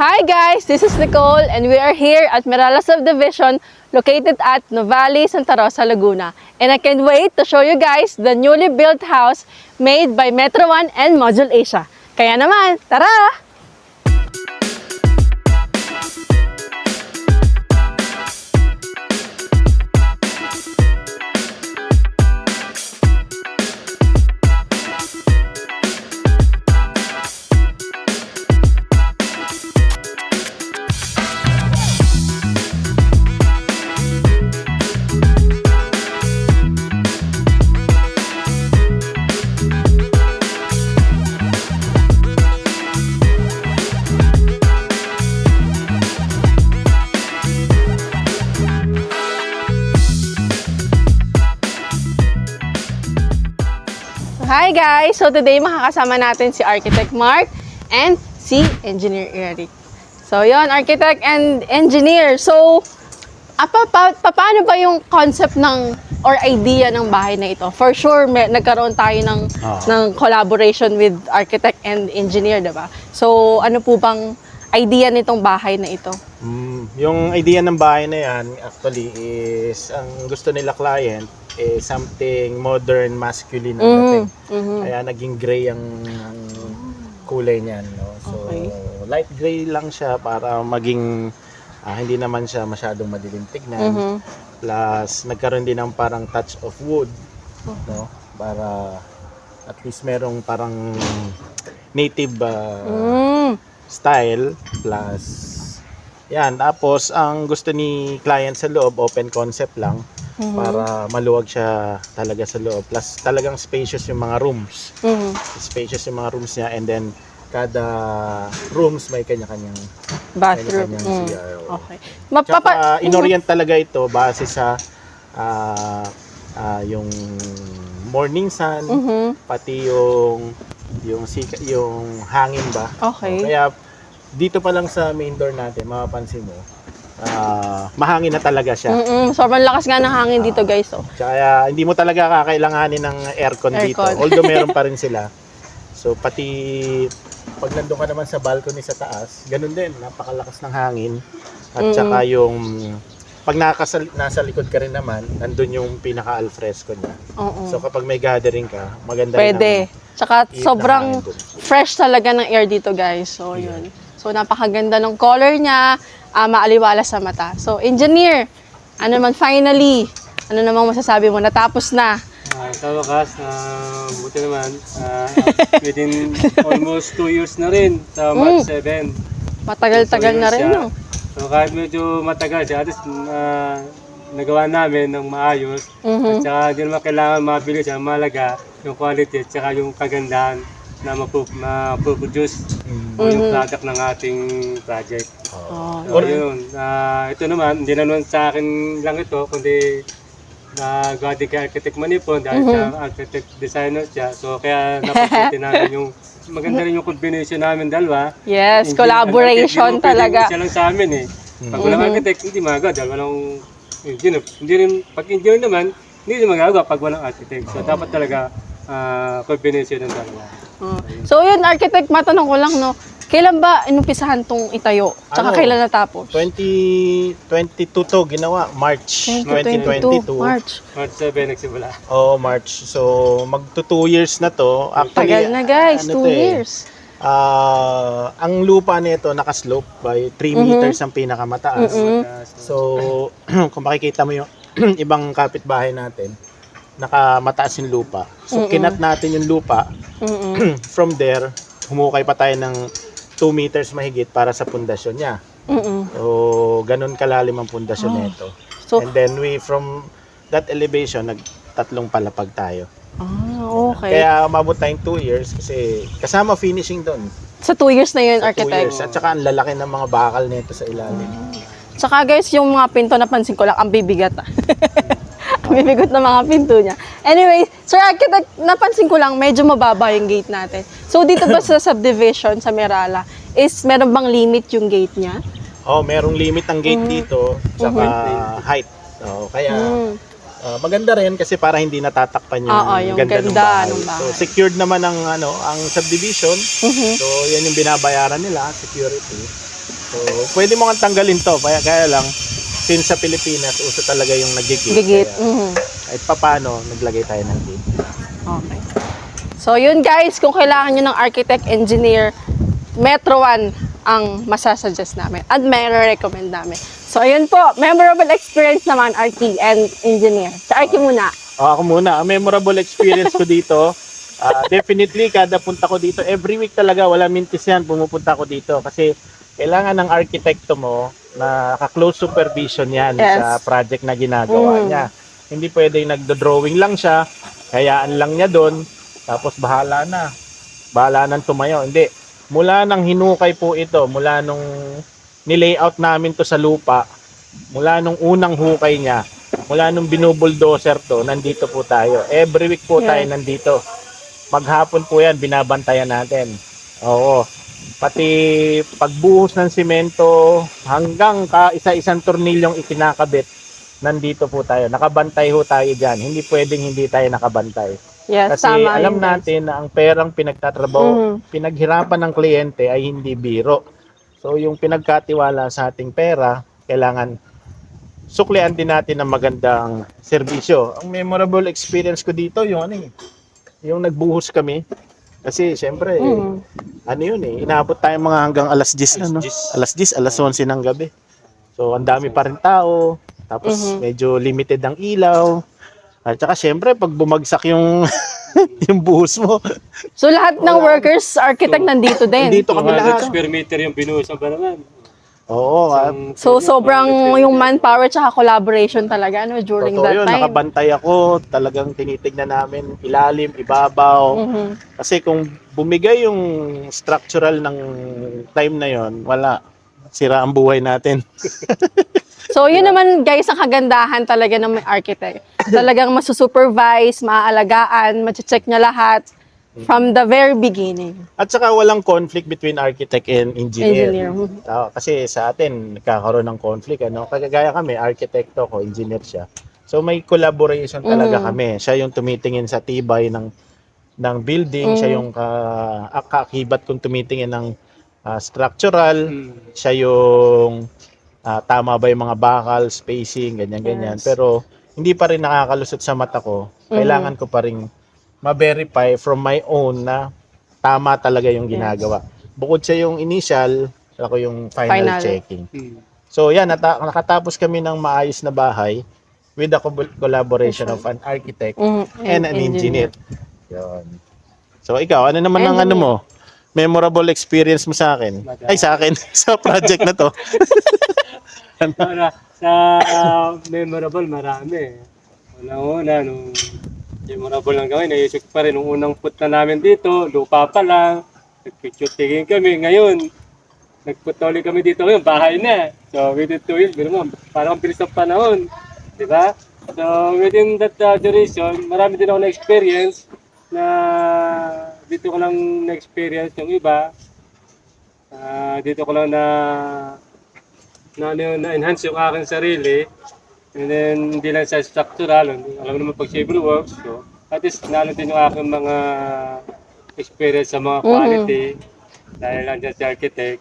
Hi guys, this is Nicole and we are here at Merala Subdivision located at Novali, Santa Rosa, Laguna. And I can't wait to show you guys the newly built house made by Metro One and Module Asia. Kaya naman, tara! Guys! So today makakasama natin si Architect Mark and si Engineer Eric. So yon Architect and Engineer. So, apa, pa, pa- paano ba yung concept ng or idea ng bahay na ito? For sure, may, nagkaroon tayo ng, Oo. ng collaboration with Architect and Engineer, diba? So, ano po bang idea nitong bahay na ito? Mm, yung idea ng bahay na yan, actually, is ang gusto nila client is something modern, masculine ang dating. Mhm. Kaya naging gray ang, ang kulay niyan. No? So, Okay. light gray lang siya para maging ah, hindi naman siya masyadong madilim tignan. Mhm. Plus, nagkaroon din ng parang touch of wood. Oh. No? Para at least merong parang native ah, Mm. style plus yan tapos ang gusto ni client sa loob open concept lang Mhm. para maluwag siya talaga sa loob plus talagang spacious yung mga rooms Mhm. spacious yung mga rooms niya and then kada rooms may kanya-kanyang Bathroom. kanya-kanyang Mm. CR. Okay. Tsaka Mapapa inorient talaga ito base sa ah, ah, yung morning sun Mhm. pati yung yung yung hangin ba Okay. kaya dito pa lang sa main door natin, mapapansin mo, ah, mahangin na talaga siya. Mm-mm. Sobrang lakas nga ng hangin dito, guys. Oh. Kaya hindi mo talaga kakailanganin ng aircon, dito. Aircon. Although meron pa rin sila. So pati pag nandun ka naman sa balcony sa taas, ganun din, napakalakas ng hangin. At Mm-mm. saka yung pag nakasal, nasa likod ka rin naman, nandun yung pinaka alfresco niya. Oo. So kapag may gathering ka, maganda rin Pwede. Tsaka sobrang fresh talaga ng air dito, guys. So, yun. So, napakaganda ng color niya. ah, maaliwala sa mata. So, engineer, ano naman finally, ano namang masasabi mo? Natapos na. Ah, sa wakas, ah, buti naman, ah, within almost 2 years na rin sa March 7. Matagal-tagal So, na rin, siya. no? So kahit medyo matagal siya, at least ah, nagawa namin ng maayos. At Mhm. saka hindi naman kailangan mabilis ang malaga, yung quality at saka yung kagandahan na mapu- mapuproduce Mm. o yung Mhm. product ng ating project. Oh, So, yun. Ah, ito naman, hindi naman sa akin lang ito, kundi na din kay Architect Manipon dahil Mhm. siya architect designer siya. So kaya napasunti namin yung maganda rin yung combination namin dalawa. yes, Hindi- collaboration hindi mo pwedeng talaga. Siya lang sa amin eh. Pag walang Mhm. architect, hindi magagawa dahil walang engineer. Hindi rin, pag engineer naman, hindi rin magagawa pag walang architect. So dapat talaga ah, combination ng dalawa. Oh. So, yun, architect, matanong ko lang, no? Kailan ba inumpisahan tong itayo? Tsaka Ano? kailan natapos? 2022 to ginawa, March 2022. March. March 7 nagsimula. Oo, March. So, magto 2 years na to. Actually, Tagal na, guys. ano Two to eh, years. ah, ang lupa nito nakaslope by 3 Mhm. meters ang pinakamataas. Mhm. So, kung makikita mo yung ibang kapitbahay natin, nakamataas yung lupa. So, Mhm. kinat natin yung lupa. Mm-mm. From there, humukay pa tayo ng 2 meters mahigit para sa pundasyon niya. Mm-mm. So, ganun kalalim ang pundasyon Oh. nito. So, And then we from that elevation nagtatlong palapag tayo. ah, okay. Kaya umabot tayong 2 years kasi kasama finishing doon. Sa two years na yun, Sa 2 architect. years. At saka ang lalaki ng mga bakal nito sa ilalim. Tsaka guys, yung mga pinto napansin ko lang, ang bibigat ah. ang bibigot na mga pinto niya. Anyway, Sir Architect, napansin ko lang, medyo mababa yung gate natin. So dito ba sa subdivision sa Merala, is meron bang limit yung gate niya? Oh, merong limit ang gate dito saka height. Oh, kaya Mm. ah, maganda rin kasi para hindi natatakpan yung, Oo, yung ganda, ng ganda bahay. ng bahay. So secured naman ang ano, ang subdivision. Mhm. So yan yung binabayaran nila, security. So, pwede mo nga tanggalin to. Kaya, kaya lang, since sa Pilipinas, uso talaga yung nagigit. Gigit. Kaya, Mhm. kahit papano, naglagay tayo ng gate. Okay. So, yun guys, kung kailangan nyo ng architect, engineer, Metro 1 ang masasuggest namin at may recommend namin. So, ayun po, memorable experience naman, Archie and engineer. Sa Archie muna. O, ako muna. Ang memorable experience ko dito, ah, definitely, kada punta ko dito, every week talaga, wala mintis yan, pumupunta ko dito. Kasi, kailangan ng arkitekto mo na ka-close supervision yan Yes. sa project na ginagawa Mm. niya. Hindi pwedeng nagdo-drawing lang siya, hayaan lang niya doon, tapos bahala na. Bahala nang tumayo. Hindi. Mula nang hinukay po ito, mula nung nilayout namin to sa lupa, mula nung unang hukay niya, mula nung binubuldoser to, nandito po tayo. Every week po tayo Yes. nandito. Maghapon po yan, binabantayan natin. Oo. Pati pagbuhos ng simento, hanggang ka isa-isang tornilyong ikinakabit, nandito po tayo. Nakabantay ho tayo dyan. Hindi pwedeng hindi tayo nakabantay. Yes, Kasi tama alam yun, guys. natin na ang perang pinagtatrabaho, Mhm. pinaghirapan ng kliyente ay hindi biro. So yung pinagkatiwala sa ating pera, kailangan suklian din natin ng magandang serbisyo. Ang memorable experience ko dito, yung ano eh, yung nagbuhos kami. Kasi syempre, Mhm. ano yun eh, inaabot tayo mga hanggang alas 10 na, no? Alas 10, alas 11 ng gabi. So, ang dami pa rin tao. Tapos, Mhm. medyo limited ang ilaw. At saka, syempre, pag bumagsak yung yung buhos mo, So, lahat ng workers, architect, nandito din. Dito kami 200 lahat. square meter yung binuhusan pa naman. Oo, ah, So, sobrang yung manpower tsaka collaboration talaga no, during totoo that yun. time. Nakabantay ako. Talagang tinitignan namin ilalim, ibabaw. Mhm. Kasi kung bumigay yung structural ng time na yon wala. Sira ang buhay natin. So, yun naman guys, ang kagandahan talaga ng may architect. Talagang masusupervise, maaalagaan, mache-check niya lahat from the very beginning. At saka walang conflict between architect and engineer. Engineer. Oo, kasi sa atin, nagkakaroon ng conflict. Ano? Kagaya kami, arkitekto ko, engineer siya. So may collaboration talaga Mhm. kami. Siya yung tumitingin sa tibay ng ng building, siya Mhm. yung ka, ah, kaakibat kung tumitingin ng ah, structural, Hmm. siya yung ah, tama ba yung mga bakal, spacing, ganyan-ganyan. Yes. Pero hindi pa rin nakakalusot sa mata ko. Mhm. Kailangan ko pa rin ma-verify from my own na tama talaga yung ginagawa. Bukod sa yung initial, ako yung final, Final. checking. Hmm. So yan, nata- nakatapos kami ng maayos na bahay with the co- collaboration of an architect Mhm. and an engineer. Yun. So ikaw, ano naman ang ano mo? Memorable experience mo sa akin? Ay, sa akin. sa project na to. Para sa ah, memorable, marami. Una-una, nung memorable lang kami, naisip pa rin, nung unang punta namin dito, lupa pa lang, nagpicture taking kami. Ngayon, nagpunta ulit kami dito ngayon, bahay na. So, within two years, mo, parang ang bilis ng panahon. Di ba? So, within that uh, duration, marami din ako na-experience na dito ko lang na-experience yung iba. Ah, dito ko lang na na ano yun, na-enhance yung aking sarili. And then, hindi lang sa structural, alam naman pag civil works, so, at least nalo din yung aking mga experience sa mga Mhm. quality dahil lang dyan si architect.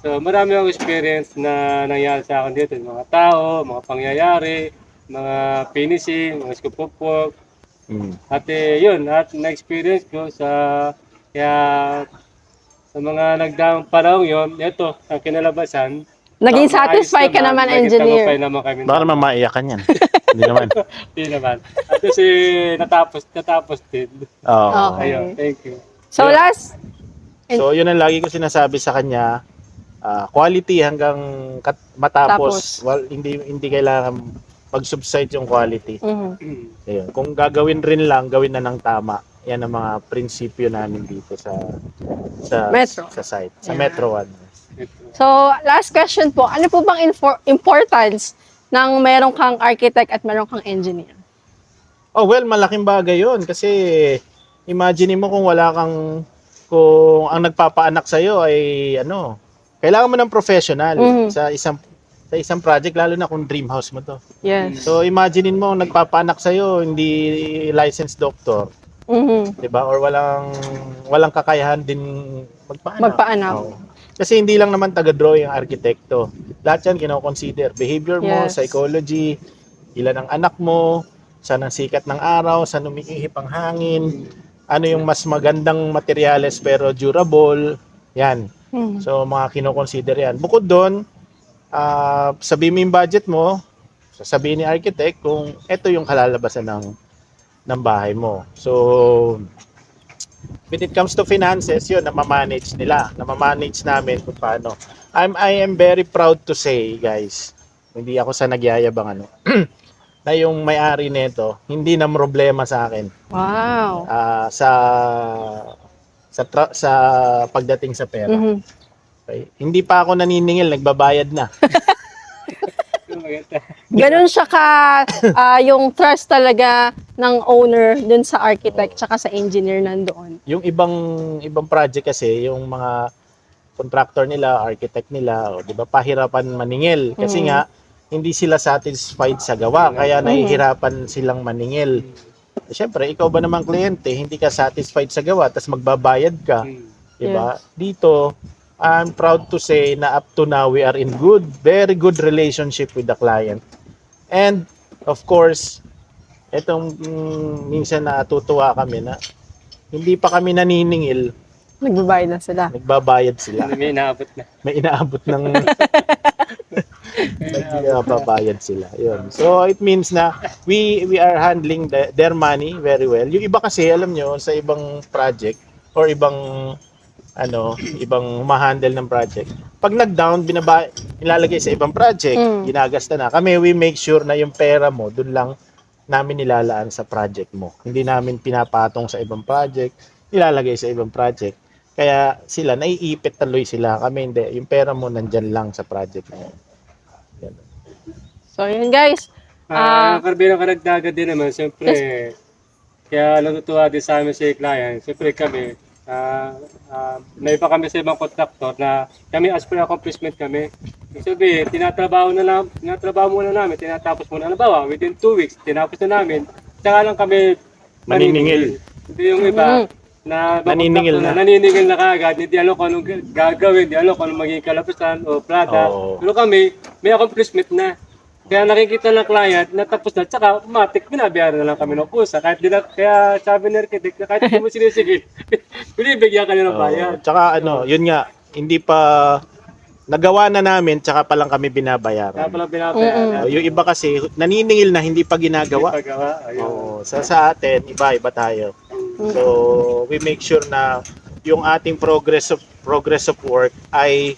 So, marami akong experience na nangyari sa akin dito, mga tao, mga pangyayari, mga finishing, mga scope of work. Mm. At eh, yun, at na-experience ko sa, kaya, sa mga nagdaang panahon yun, ito, ang kinalabasan, Naging maayos satisfied ka naman, naging engineer. tagumpay naman kami. Baka naman maiyakan yan. Hindi naman. Hindi naman. At kasi natapos, natapos din. Oo. Okay. Ayun, thank you. So, last, So, yun ang lagi ko sinasabi sa kanya. ah, quality hanggang kat- matapos. Tapos. Well, hindi hindi kailangan mag-subside yung quality. mhm. Ayun. Kung gagawin rin lang, gawin na ng tama. Yan ang mga prinsipyo namin dito sa sa Metro. sa site, Yeah. sa Metro 1. So, last question po. Ano po bang importance ng meron kang architect at meron kang engineer? Oh, well, malaking bagay 'yon kasi imagine mo kung wala kang kung ang nagpapaanak sa iyo ay ano, kailangan mo ng professional Mhm. sa isang sa isang project lalo na kung dream house mo to. Yes. So imaginein mo nagpapaanak sa iyo hindi licensed doctor, Mhm. 'di ba? Or walang walang kakayahan din magpaanak. Magpaanak. Oo. Kasi hindi lang naman taga-drawing ang arkitekto. Lahat yan kino-consider. Behavior mo, Yes. psychology, ilan ang anak mo, saan ang sikat ng araw, saan umiihip ang hangin, ano yung mas magandang materyales pero durable. Yan. Mm. So, mga kino-consider yan. Bukod doon, ah sabihin mo yung budget mo, sasabihin ni architect kung ito yung kalalabasan ng ng bahay mo. So, when it comes to finances, yun, namamanage nila. Namamanage namin kung paano. I'm, I am very proud to say, guys, hindi ako sa nagyayabang ano, na yung may-ari nito, hindi na problema sa akin Wow. ah, sa sa tra- sa pagdating sa pera. Mhm. Okay? Hindi pa ako naniningil, nagbabayad na. Ganun siya ka, ah, yung trust talaga ng owner dun sa architect tsaka sa engineer nandoon. Yung ibang ibang project kasi, yung mga contractor nila, architect nila, o, 'di ba, pahirapan maningil kasi Mm. nga hindi sila satisfied sa gawa, kaya nahihirapan silang maningil. Siyempre, ikaw ba namang kliyente, hindi ka satisfied sa gawa, tapos magbabayad ka, Hmm. 'di ba? Dito, I'm proud to say na up to now we are in good, very good relationship with the client. And of course, itong mm, minsan natutuwa kami na hindi pa kami naniningil, Nagbabayad na sila. nagbabayad sila. May inaabot na. May inaabot ng nagbabayad sila. Yun. So it means na we we are handling the- their money very well. Yung iba kasi alam nyo sa ibang project or ibang ano, ibang ma-handle ng project. Pag nag-down, binaba, nilalagay sa ibang project, Mm. ginagasta na. Kami, we make sure na yung pera mo, dun lang namin nilalaan sa project mo. Hindi namin pinapatong sa ibang project, nilalagay sa ibang project. Kaya sila, naiipit tuloy sila. Kami hindi. Yung pera mo nandyan lang sa project yun. Yan. So, yun guys. Ah. Ah, karbilang karagdagan din naman, siyempre, kaya natutuwa din sa amin si client, siyempre kami, ah ah, naiba kami sa ibang contractor na kami as per accomplishment kami. Ibig sabihin, tinatrabaho na lang, tinatrabaho muna namin, tinatapos muna. Ano ba, within two weeks, tinapos na namin, tsaka lang kami Maniningil. Hindi yung iba, Mm. na Naniningil contractor na. naniningil na kagad, hindi alam kung anong ga- gagawin, hindi alam kung anong magiging kalabasan o plata. Oo. Pero kami, may accomplishment na. Kaya nakikita ng client na tapos na, tsaka matik, binabayaran na lang kami ng kusa. Kahit di na, kaya sabi ng architect, na kahit hindi mo sinisigil, binibigyan ka nila ng Oo. bayad. tsaka ano, yun nga, hindi pa nagawa na namin, tsaka pa lang kami binabayaran. pala binabayaran. Uh, yung iba kasi, naniningil na hindi pa ginagawa. Pagawa, ayun. Oo, sa, sa atin, iba-iba tayo. So, we make sure na yung ating progress of progress of work ay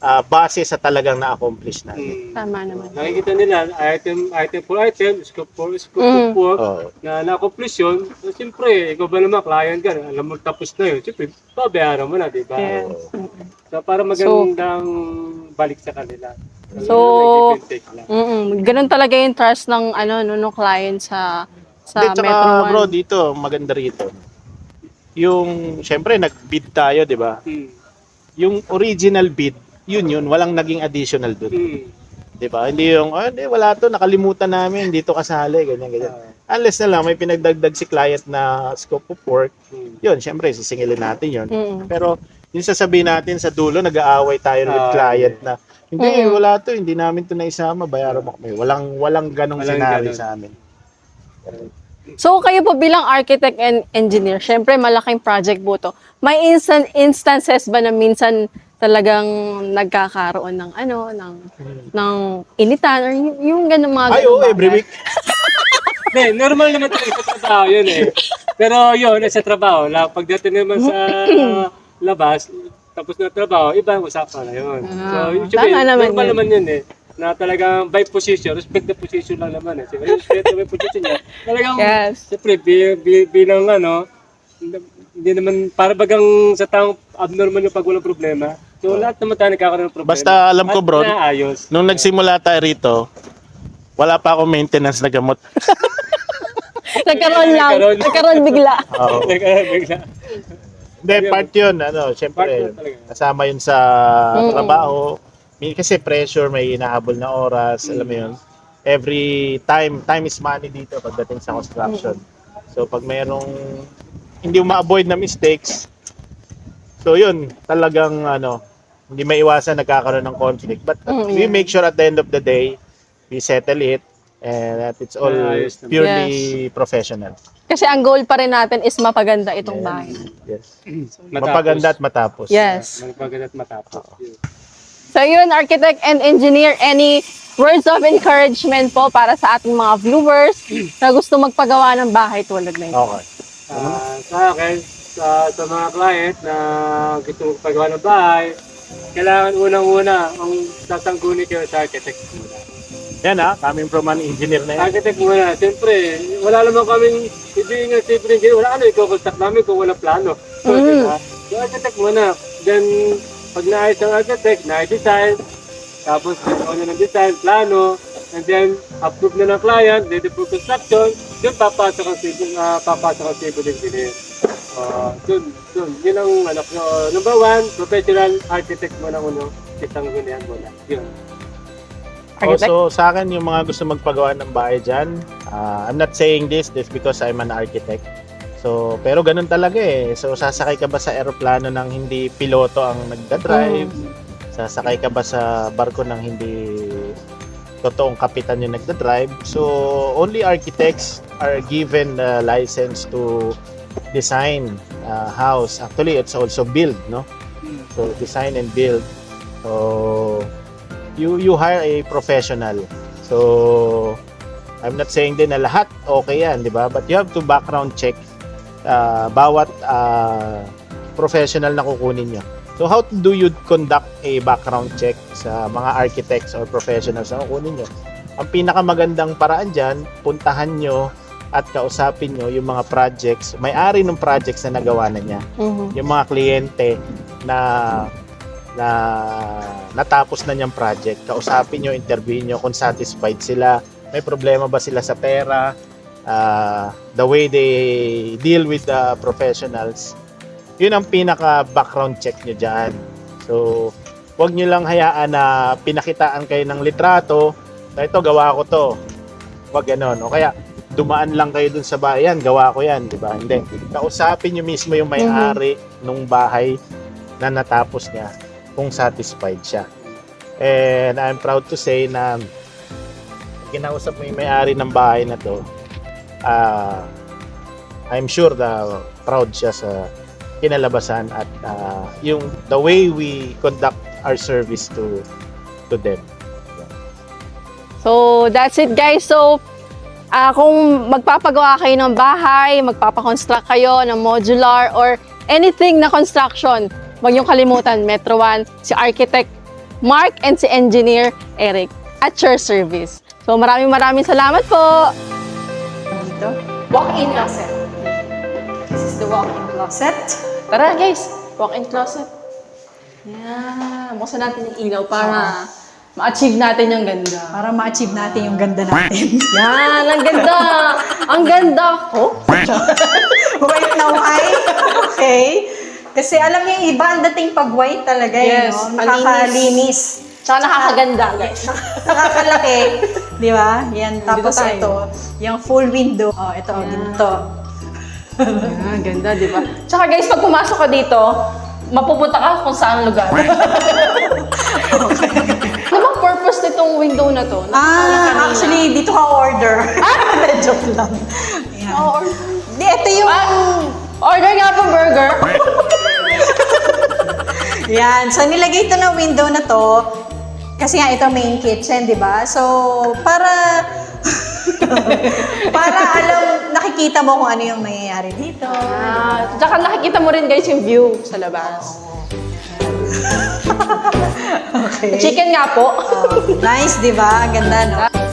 ah, base sa talagang na-accomplish natin. Mm. Tama naman. Nakikita nila, item, item for item, scope for scope Mm. of work, Oo. na na-accomplish yun, so, siyempre, ikaw ba naman, client ka, alam mo tapos na yun, siyempre, babayaran mo na, di ba? Yes. So, para magandang balik sa kanila. So- lang. Mm-mm. Ganun talaga yung trust ng ano no, no client sa sa Hindi, tsaka, Metro One. bro, dito, maganda rito. Yung, syempre, nag-bid tayo, di ba? Hmm. Yung original bid, yun yun, walang naging additional dun. Hmm. Di ba? Hindi yung, oh, hindi, wala to, nakalimutan namin, dito kasali, ganyan, ganyan. Unless na lang, may pinagdagdag si client na scope of work, Hmm. yun, syempre, sisingilin natin yun. Mm-mm. Pero, yung sasabihin natin sa dulo, nag-aaway tayo with Ah, client na, hindi, Mm. wala to, hindi namin to naisama, bayaran mo kami. Walang, walang ganong Walang scenario sa amin. So kayo po bilang architect and engineer, syempre malaking project po to. May instant instances ba na minsan talagang nagkakaroon ng ano, ng ng initan or yung, yung ganung mga Ay, ganung oo, every bagay? week. Hindi, normal naman talaga sa trabaho yun eh. Pero yun, eh, sa trabaho, la, pagdating naman sa labas, tapos na trabaho, iba ang usapan na yun. Ah, so, tama naman normal yun. naman yun eh. Na talagang by position, respect the position lang naman eh. Siyempre, respect the position niya. Talagang, Yes. siyempre, bi, bi, bilang ano, hindi naman, para bagang sa taong abnormal yung pag walang problema. So, lahat naman tayo nagkakaroon ng problema. Basta alam ko, At bro, naayos. Nung nagsimula tayo rito, wala pa ako maintenance na gamot. Nagkaroon lang, Nagkaroon. nagkaroon bigla. Oo. Nagkaroon bigla. Hindi, part yun. Ano, Part syempre, yun talaga. kasama yun sa Mm. trabaho. May- Kasi pressure, may inahabol na oras, alam mo yun. Every time, time is money dito pagdating sa construction. So, pag mayroong hindi mo ma-avoid na mistakes, so yun, talagang ano, hindi maiwasan nagkakaroon ng conflict. But uh, Mm, we yeah. make sure at the end of the day, we settle it and that it's all naman. purely professional. Kasi ang goal pa rin natin is mapaganda itong bahay. Yes. Mapaganda at matapos. Yes. Magpaganda at matapos. So yun, architect and engineer, any words of encouragement po para sa ating mga viewers na gusto magpagawa ng bahay tulad na ito? Okay. Ah, sa akin, sa, sa mga client na gusto magpagawa ng bahay, kailangan unang-una ang tatangguni kayo sa architect muna. Yan ah, coming from an engineer na yan. Architect muna, siyempre, wala naman kaming, hindi nga civil engineer, wala ano, ikakontak namin kung wala plano. So, Mm. diba? So, architect muna. Then, pag naayos ang architect, na-design, tapos na ng design, plano, and then approve na ng client, then approve construction, dun papasok ang civil, uh, papasok ang civil engineer. Uh, dun, dun, yun ang ano, so, number one, professional architect muna uno, isang gunian muna. Yun. Architect? Also, sa akin, yung mga gusto magpagawa ng bahay dyan, ah, I'm not saying this this because I'm an architect. So, pero ganun talaga eh. So, sasakay ka ba sa eroplano ng hindi piloto ang nagdadrive? Sasakay ka ba sa barko ng hindi totoong kapitan yung nagdadrive? So, only architects are given the license to design a house. Actually, it's also build, no? So, design and build. So, you you hire a professional. So, I'm not saying din na lahat okay yan, di ba? But you have to background check uh, bawat uh, professional na kukunin nyo. So, how do you conduct a background check sa mga architects or professionals na kukunin nyo? Ang pinakamagandang paraan dyan, puntahan nyo at kausapin nyo yung mga projects, may-ari ng projects na nagawa na niya Mhm. yung mga kliyente na na natapos na niyang project. Kausapin nyo, interviewin nyo kung satisfied sila. May problema ba sila sa pera? Ah, the way they deal with the professionals. Yun ang pinaka background check nyo dyan. So, wag nyo lang hayaan na pinakitaan kayo ng litrato. Na ito, gawa ko to. Wag ganon. O kaya, dumaan lang kayo dun sa bayan, gawa ko yan, di ba? Hindi. Kausapin nyo mismo yung may-ari nung bahay na natapos niya kung satisfied siya. And I'm proud to say na kinausap mo yung may-ari ng bahay na to, ah, I'm sure na proud siya sa kinalabasan at ah, yung the way we conduct our service to to them. So, that's it guys. So, ah kung magpapagawa kayo ng bahay, magpapakonstruct kayo ng modular or anything na construction, huwag niyong kalimutan, Metro One, si Architect Mark and si Engineer Eric at your service. So, maraming maraming salamat po. Dito. Walk-in closet. This is the walk-in closet. Tara guys, walk-in closet. Yan, buksan natin yung ilaw para ma-achieve natin yung ganda. Para ma-achieve natin yung ganda natin. Yan, ang ganda! ang ganda! Oh, white na white. Okay. Kasi alam niyo yung iba, ang dating pag white talaga eh, Yes, no? Nakakalinis. tsaka nakakaganda guys. Nakakalaki. Di ba? Yan. Tapos ito, yung full window. Oh, ito, ginto. Ah, ganda, di ba? Tsaka guys, pag pumasok ka dito, mapupunta ka kung saan lugar. Bang nitong window na to? Ah, actually, dito ka order. Ah, joke lang. Yan. Oh, or, Di, ito yung... ah, order nga po burger. Yan. So, nilagay ito na window na to. Kasi nga, ito main kitchen, di ba? So, para... para alam, nakikita mo kung ano yung mangyayari dito. Ah, tsaka nakikita mo rin guys yung view sa labas. Okay. Chicken nga po. Oh, nice, di ba? Ganda, no?